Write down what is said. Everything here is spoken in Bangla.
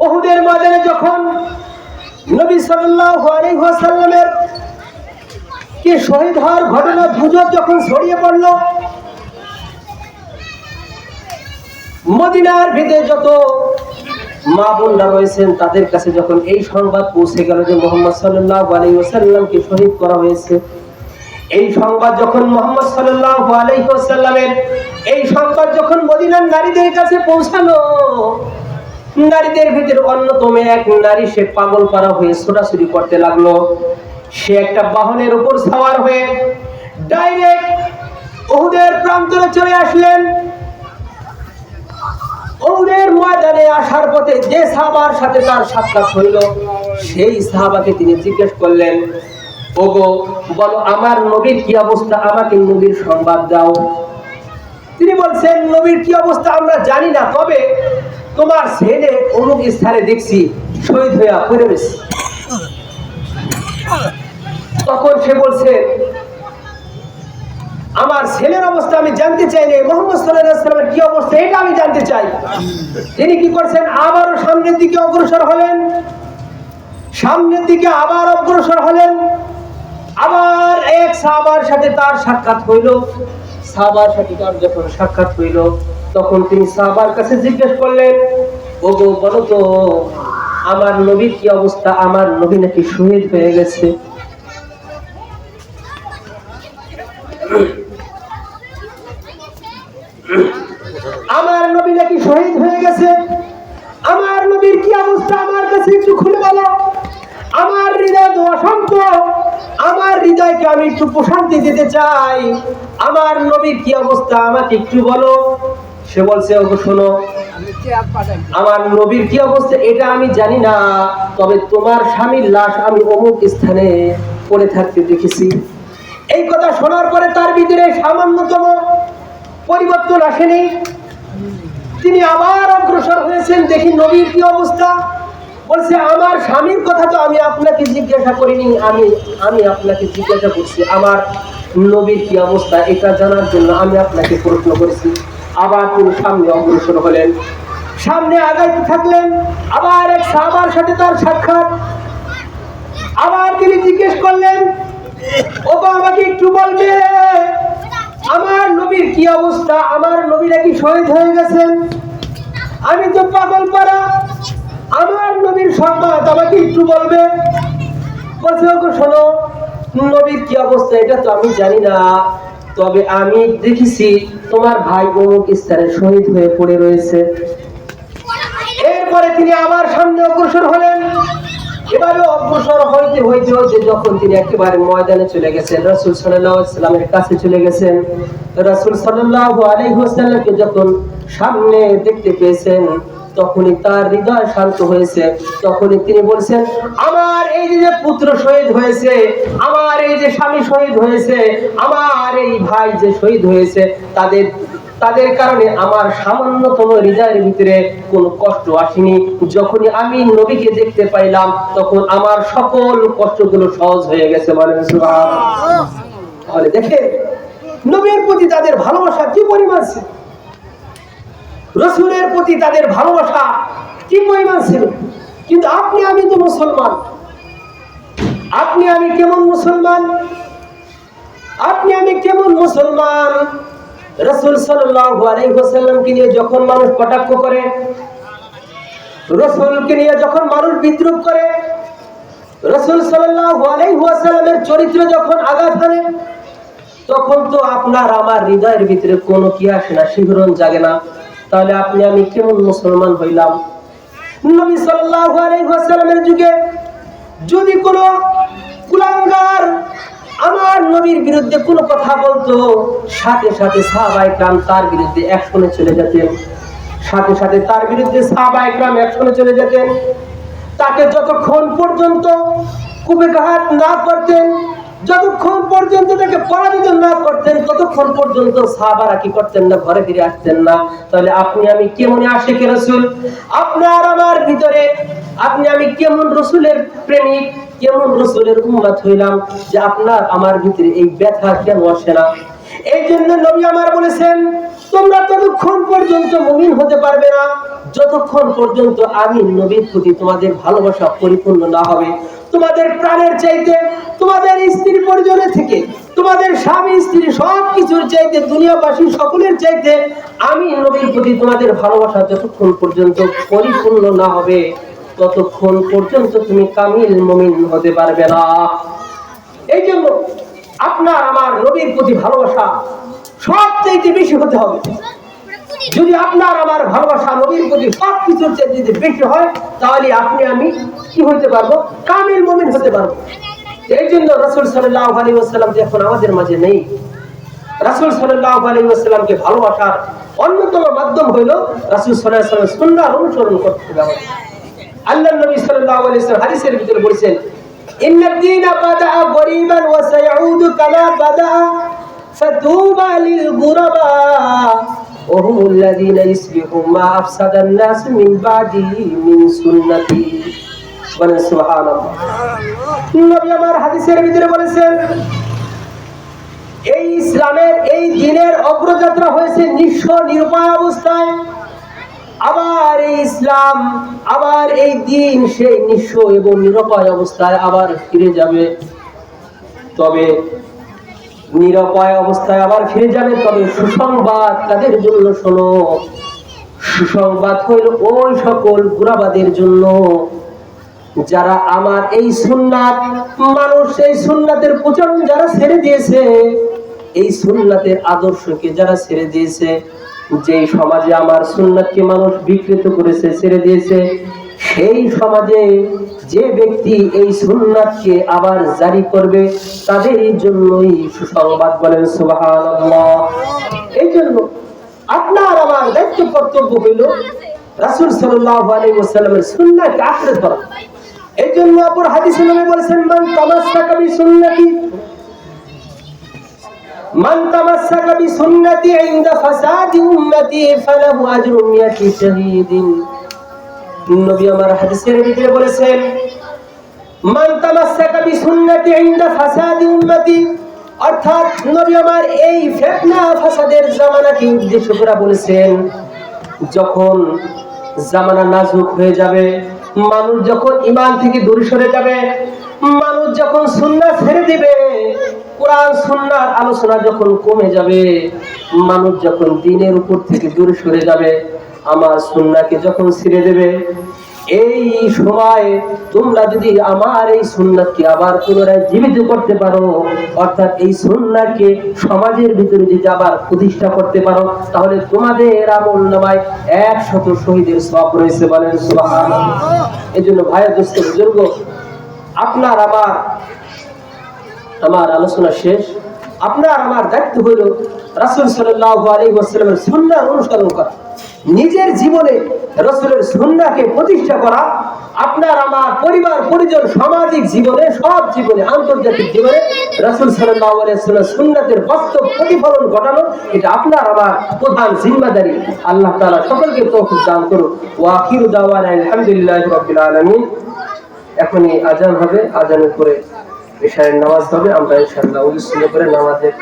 বহুদের ময়দানে যখন নবী সাল্লাল্লাহু কি শহীদ হওয়ার ঘটনা গুজব যখন ছড়িয়ে পড়ল, মদিনার ভিতরে যত মা বোনরা রয়েছেন, তাদের কাছে যখন এই সংবাদ পৌঁছে গেল যে মোহাম্মদ সাল্লাল্লাহু আলাইহি ওয়াসাল্লামকে শহীদ করা হয়েছে, এই সংবাদ যখন মোহাম্মদ সাল্লাল্লাহু আলাইহি ওয়াসাল্লামের, এই সংবাদ যখন মদিনার নারীদের কাছে পৌঁছালো নারীদের ভিতরে অন্যতম এক নারী, সে পাগল পারা হয়ে ছোটাছুটি করতে লাগল। সে একটা বাহনের উপর সাওয়ার হয়ে ডাইরেক্ট ওহুদের প্রান্তরে চলে আসলেন। ওহুদের ময়দানে আসার পথে যে সাহাবার সাথে তার সাক্ষাৎ হইল, সেই সাহাবাকে তিনি জিজ্ঞেস করলেন, ওগো, বলো, আমার নবীর কি অবস্থা? আমাকে নবীর সংবাদ দাও। তিনি বলছেন, নবীর কি অবস্থা আমরা জানি না, তবে তোমার ছেলে অমুক স্থানে দেখছি, শহীদ হইয়া পড়ে রয়েছে। তখন সে বলছে, আমার ছেলের অবস্থা আমি জানতে চাই না মোহাম্মদ সাল্লামের কি অবস্থা এটা আমি জানতে চাই। তিনি কি করছেন? আবারও সামনের দিকে অগ্রসর হলেন। সামনের দিকে আবার অগ্রসর হলেন। আবার এক সাহাবার সাথে তার সাক্ষাৎ হইল। সাহাবার সাথে তার যখন সাক্ষাৎ হইল তখন তিনি সাহাবার কাছে জিজ্ঞেস করলেন ও গো বলো তো, আমার নবীর কি অবস্থা? আমার নবী নাকি শহীদ হয়ে গেছে? আমার নবী নাকি শহীদ হয়ে গেছে? আমার নবীর কি অবস্থা? আমার কাছে একটু খুলে বলো। আমার হৃদয় তো অসংখ্য আমার হৃদয়কে আমি একটু প্রশান্তি দিতে চাই। আমার নবীর কি অবস্থা? আমাকে একটু বলো। সে বলছে শোনো, আমার নবীর কি অবস্থা এটা আমি জানি না, তবে তোমার স্বামীর লাশ আমি অমুক স্থানে পড়ে থাকতে দেখেছি। এই কথা শোনার পরে তার ভিতরে সামান্যতম পরিবর্তন আসেনি। তিনি আবার অগ্রসর হয়েছেন, দেখি নবীর কি অবস্থা। বলছে, আমার স্বামীর কথা তো আমি আপনাকে জিজ্ঞাসা করিনি, আমি আমি আপনাকে জিজ্ঞাসা করছি, আমার নবীর কি অবস্থা এটা জানার জন্য আমি আপনাকে প্রশ্ন করেছি। আবার তিনি সামনে অগ্রসর হলেন। সামনে আগাইতে থাকলেন, আবার এক সাহাবার সাথে তার সাক্ষাৎ। আবার তিনি জিজ্ঞেস করলেন ও তো আমাকে একটু বলবে, আমার নবীর কি অবস্থা? আমার নবী নাকি শহীদ হয়ে গেছেন? আমি তো পাগল পারা আমার নবীর সংবাদ আমাকে একটু বলবে? বলছে, ওগো, শোনো, নবীর কি অবস্থা? এটা তো আমি জানি না। তবে আমি দেখেছি তোমার ভাই অমুক স্থানে শহীদ হয়ে পড়ে রয়েছে। এরপরে তিনি আবার সামনে অগ্রসর হলেন। এবারে অগ্রসর হইতে হইতে হইতে যখন তিনি একেবারে ময়দানে চলে গেছেন, রাসূল সাল্লামের কাছে চলে গেছেন, রাসূল সাল্লাল্লাহু আলাইহি ওয়াসাল্লামকে যখন সামনে দেখতে পেয়েছেন তখনই তার হৃদয় শান্ত হয়েছে। তখনই তিনি বলছেন, আমার এই যে পুত্র শহীদ হয়েছে, আমার এই যে স্বামী শহীদ হয়েছে, আমার এই ভাই যে শহীদ হয়েছে, তাদের তাদের কারণে আমার সামান্যতম হৃদয়ের ভিতরে কোনো কষ্ট আসেনি। যখনই আমি নবীকে দেখতে পাইলাম, তখন আমার সকল কষ্টগুলো সহজ হয়ে গেছে তাহলে দেখে নবীর প্রতি তাদের ভালোবাসা কি পরিমাণ ছিল? রসুলের প্রতি তাদের ভালোবাসা কি পরিমাণ ছিল। কিন্তু আপনি, আমি তো মুসলমান। আপনি, আমি কেমন মুসলমান? আপনি, আমি কেমন মুসলমান? রসুল ওয়াসাল্লামকে নিয়ে যখন মানুষ কটাক্ষ করে, রসুলকে নিয়ে যখন মানুষ বিদ্রুপ করে, রসুল আলাইহি চরিত্র যখন আঘাত হানে তখন তো আপনার, আমার হৃদয়ের ভিতরে কোনো কি আসে না, শিহরণ জাগে না। তাহলে আপনি, আমি কেমন মুসলমান হইলাম? নবী সাল্লাল্লাহু আলাইহি ওয়াসাল্লামের যুগে যদি কোনো কুলাঙ্গার আমার নবীর বিরুদ্ধে কোনো কথা বলতো, সাথে সাথে সাহাবাই কাম তার বিরুদ্ধে অ্যাকশনে চলে যেতেন। সাথে সাথে তার বিরুদ্ধে সাহাবাই কাম অ্যাকশনে চলে যেতেন। তাকে যতক্ষণ পর্যন্ত কুপেঘাত না করতেন তাকে পরাজিত না করতেন, ততক্ষণ পর্যন্ত সাহাবারা কি করতেন না, ঘরে ফিরে আসতেন না। তাহলে আপনি আমি কেমন আশেখ রসুল? আপনার আমার ভিতরে আপনি আমি কেমন রসুলের প্রেমিক, কেমন রসুলের উম্মাত হইলাম যে আপনার, আমার ভিতরে এই ব্যথা কেন আসে না? এই জন্য নবী আমার বলেছেন, তোমরা ততক্ষণ পর্যন্ত মুমিন হতে পারবে না, যতক্ষণ পর্যন্ত আমি নবীর প্রতি তোমাদের ভালোবাসা পরিপূর্ণ না হবে। তোমাদের প্রাণের চাইতে তোমাদের স্ত্রী পরিজনের থেকে তোমাদের স্বামী, স্ত্রী সব কিছুর চাইতে, দুনিয়াবাসী সকলের চাইতে আমি নবীর প্রতি তোমাদের ভালোবাসা যতক্ষণ পর্যন্ত পরিপূর্ণ না হবে, ততক্ষণ পর্যন্ত তুমি কামিল মমিন হতে পারবে না। এই জন্য আপনার আমার নবীর প্রতি ভালোবাসা সব চাইতে বেশি হতে হবে। যদি আপনার আমার ভালোবাসা নবীর প্রতি সব কিছুর চেয়ে যদি বেশি হয়, তাহলে আপনি আমি কি হতে পারব? কামিল মমিন হতে পারব। এই জন্য রসুল সাল্লাহ আলী ওসাল্লাম যখন আমাদের মাঝে নেই রাসুল সাল্লাহ আলী ওসাল্লামকে ভালোবাসার অন্যতম মাধ্যম হইল রাসুল সাল্লাহ সাল্লাম সুন্দর অনুসরণ করতে হবে আমাদের। আল্লাহ নবী সাল্লাল্লাহু আলাইহি ওয়াসাল্লাম হাদিসের ভিতরে বলেছেন ইন্ন الدين بدا غريبا وسيعود كما بدا فتوبى للغرباء وهم الذين يصلحون ما افسد الناس من بعدي من سنتي বলেন সুবহানাল্লাহ হাদিসের ভিতরে বলেছেন, এই ইসলামের এই দিনের অগ্রযাত্রা হয়েছে নিঃস্ব নিরুপায় অবস্থায়। আবার এই ইসলাম, আবার এই দিন সেই নিঃস্ব এবং নিরপায় অবস্থায় আবার ফিরে যাবে। তবে নিরপায় অবস্থায় আবার ফিরে যাবে, তবে সুসংবাদ তাদের জন্য শোনো। সুসংবাদ হইল ওই সকল গুরাবাদের জন্য। যারা আমার এই সুন্নাত, মানুষ এই সুন্নাতের প্রচলন যারা ছেড়ে দিয়েছে, এই সুন্নাতের আদর্শকে যারা ছেড়ে দিয়েছে যে সমাজে আমার সুন্নাতকে মানুষ বিকৃত করেছে, ছেড়ে দিয়েছে, সেই সমাজে যে ব্যক্তি এই সুন্নাতকে আবার জারি করবে, তাদের জন্যই সুসংবাদ বলেন সুবহানাল্লাহ। এই জন্য আপনার আমার দায়িত্ব কর্তব্য হইল রাসূল সাল্লাল্লাহু আলাইহি ওয়াসাল্লামের সুন্নাতকে আঁকড়ে ধরা এই জন্য অপর হাদিসে বলেছেন, মান তামাসসাকা বিসুন্নতি মান তামাসসাকা বিসুন্নতি ইনদা ফাসাদি উম্মতি ফালাহু মিয়াতি শাহীদিন। নবী আমার হাদিসের ভিতরে বলেছেন, মান তামাসসাকা বিসুন্নতি ইনদা ফাসাদি উম্মতি। অর্থাৎ নবী আমার এই ফিতনা ফাসাদের জামানাকে উদ্দেশ্য করে বলেছেন, যখন জামানা নাজুক হয়ে যাবে মানুষ যখন ইমান থেকে দূরে সরে যাবে, মানুষ যখন সুন্না ছেড়ে দিবে, কোরআন সুন্নার আলোচনা যখন কমে যাবে, মানুষ যখন দিনের উপর থেকে দূরে সরে যাবে, আমার সুন্নাকে যখন ছেড়ে দেবে এই সময় তোমরা যদি আমার এই সুন্নাতকে আবার পুনরায় জীবিত করতে পারো, অর্থাৎ এই সুন্নাতকে সমাজের ভিতরে যদি আবার প্রতিষ্ঠা করতে পারো, তাহলে তোমাদের আমল নামায় একশত শহীদের সব রয়েছে বলেন এই জন্য ভাইয়ের দোস্ত, বুজুর্গ, আপনার আমার আমার আলোচনা শেষ। আপনার আমার দায়িত্ব হইল রাসূল সাল্লাল্লাহু আলাইহি ওয়াসাল্লামের সুন্নাহ অনুসরণ করা। নিজের জীবনে রসুলের সুন্নাহকে প্রতিষ্ঠা করা, আপনার, আমার পরিবার, পরিজন, সামাজিক জীবনে, সব জীবনে, আন্তর্জাতিক জীবনে রাসূল আলাইহি সুন্নাতের বাস্তব প্রতিফলন ঘটানো, এটা আপনার, আমার প্রধান জিম্মাদারি। আল্লাহ তাআলা সকলকে তৌফিক দান করুন ওয়া আখিরু দাওয়ানা আলহামদুলিল্লাহি রাব্বিল আলামিন। এখনই আজান হবে আজানের পরে এশারের নামাজ হবে, আমরা ইনশাআল্লাহ ওই করে নামাজের